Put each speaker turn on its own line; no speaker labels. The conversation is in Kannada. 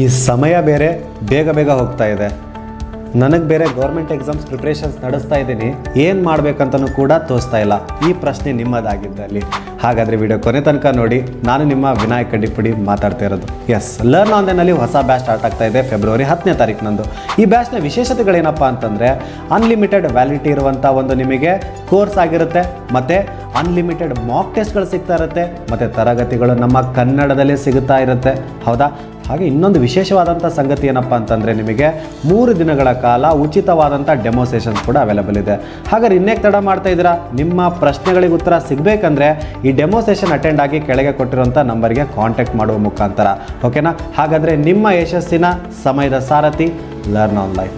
ಈ ಸಮಯ ಬೇರೆ, ಬೇಗ ಬೇಗ ಹೋಗ್ತಾ ಇದೆ. ನನಗೆ ಬೇರೆ ಗೌರ್ಮೆಂಟ್ ಎಕ್ಸಾಮ್ಸ್ ಪ್ರಿಪ್ರೇಷನ್ಸ್ ನಡೆಸ್ತಾ ಇದ್ದೀನಿ. ಏನು ಮಾಡಬೇಕಂತನೂ ಕೂಡ ತೋರಿಸ್ತಾ ಇಲ್ಲ. ಈ ಪ್ರಶ್ನೆ ನಿಮ್ಮದಾಗಿದ್ದಲ್ಲಿ. ಹಾಗಾದರೆ ವಿಡಿಯೋ ಕೊನೆ ತನಕ ನೋಡಿ, ನಾನು ನಿಮ್ಮ ವಿನಾಯಕ ಕಡ್ಡಿಪುಡಿ ಮಾತಾಡ್ತಾ ಇರೋದು. ಎಸ್ ಲರ್ನ್ ಆನ್ಲೈನಲ್ಲಿ ಹೊಸ ಬ್ಯಾಚ್ ಸ್ಟಾರ್ಟ್ ಆಗ್ತಾ ಇದೆ ಫೆಬ್ರವರಿ ಹತ್ತನೇ ತಾರೀಕಿನಂದು ಈ ಬ್ಯಾಚ್ನ ವಿಶೇಷತೆಗಳೇನಪ್ಪ ಅಂತಂದರೆ ಅನ್ಲಿಮಿಟೆಡ್ ವ್ಯಾಲಿಡಿಟಿ ಇರುವಂಥ ಒಂದು ನಿಮಗೆ ಕೋರ್ಸ್ ಆಗಿರುತ್ತೆ, ಮತ್ತು ಅನ್ಲಿಮಿಟೆಡ್ ಮಾಕ್ ಟೆಸ್ಟ್ಗಳು ಸಿಗ್ತಾ ಇರುತ್ತೆ, ಮತ್ತು ತರಗತಿಗಳು ನಮ್ಮ ಕನ್ನಡದಲ್ಲೇ ಸಿಗುತ್ತಾ ಇರುತ್ತೆ. ಹೌದಾ? ಹಾಗೆ ಇನ್ನೊಂದು ವಿಶೇಷವಾದಂಥ ಸಂಗತಿ ಏನಪ್ಪ ಅಂತಂದರೆ ನಿಮಗೆ ಮೂರು ದಿನಗಳ ಕಾಲ ಉಚಿತವಾದಂಥ ಡೆಮೋ ಸೆಷನ್ಸ್ ಕೂಡ ಅವೈಲಬಲ್ ಇದೆ. ಹಾಗಾದ್ರೆ ಇನ್ನೇಕ್ ತಡ ಮಾಡ್ತಾ ಇದ್ದೀರಾ? ನಿಮ್ಮ ಪ್ರಶ್ನೆಗಳಿಗೆ ಉತ್ತರ ಸಿಗಬೇಕಂದ್ರೆ ಈ ಡೆಮೋ ಸೆಷನ್ ಅಟೆಂಡ್ ಆಗಿ ಕೆಳಗೆ ಕೊಟ್ಟಿರುವಂಥ ನಂಬರ್ಗೆ ಕಾಂಟ್ಯಾಕ್ಟ್ ಮಾಡುವ ಮುಖಾಂತರ. ಓಕೆನಾ ಹಾಗಾದರೆ ನಿಮ್ಮ ಯಶಸ್ಸಿನ ಸಮಯದ ಸಾರಥಿ ಲರ್ನ್ ಆನ್ಲೈನ್